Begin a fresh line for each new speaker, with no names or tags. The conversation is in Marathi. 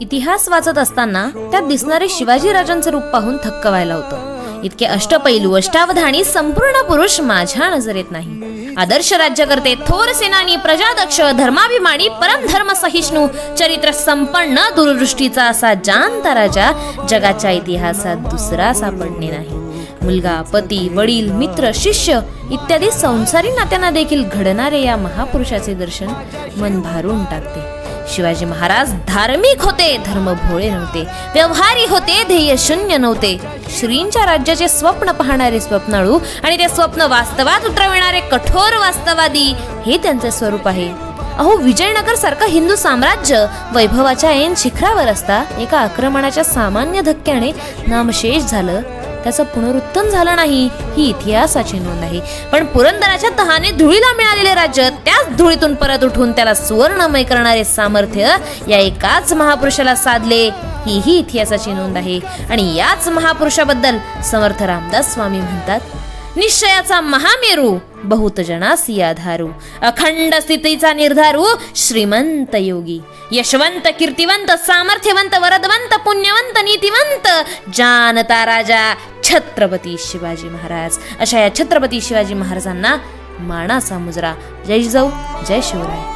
इतिहास वाचत असताना त्यात दिसणारे शिवाजीराजांचे रूप पाहून थक्क व्हायला होतं. इतके अष्टपैलू अष्टावधानी संपूर्ण पुरुष माझ्या नजरेत नाही. आदर्श राज्यकर्ते थोर सेनानी प्रजादक्ष धर्माभिमानी परमधर्म सहिष्णू चरित्र संपन्न दूरदृष्टीचा असा जाणता राजा जगाच्या इतिहासात दुसरा सापडणे नाही. मुलगा पती वडील मित्र शिष्य इत्यादी संसारी नात्यांना देखील घडणारे या महापुरुषाचे दर्शन मन भारून टाकते. शिवाजी महाराज धार्मिक होते धर्म भोळे नव्हते व्यवहारी होते ध्येय शून्य नव्हते. श्रींच्या राज्याचे स्वप्न पाहणारे स्वप्नाळू आणि ते स्वप्न वास्तवात उतरविणारे कठोर वास्तवादी हे त्यांचे स्वरूप आहे. अहो विजयनगर सारखं हिंदू साम्राज्य वैभवाच्या ऐन शिखरावर असता एका आक्रमणाच्या सामान्य धक्क्याने नामशेष झालं. त्याचं पुनरुत्थान झालं नाही ही इतिहासाची नोंद आहे. पण पुरंदराच्या तहाने धुळीला मिळालेले राज्य त्याच धुळीतून परत उठून त्याला सुवर्णमय करणारे सामर्थ्य या एकाच महापुरुषाला साधले ही ही इतिहासाची नोंद आहे. आणि याच महापुरुषाबद्दल समर्थ रामदास स्वामी म्हणतात निश्चयाचा महामेरू बहुत जनासी आधारू अखंड स्थितीचा निर्धारू श्रीमंत योगी यशवंत कीर्तिवंत सामर्थ्यवंत वरदवंत पुण्यवंत नीतिवंत जानता राजा छत्रपती शिवाजी महाराज. अशा या छत्रपती शिवाजी महाराजांना मानाचा मुजरा. जय जाऊ जय शिवराय.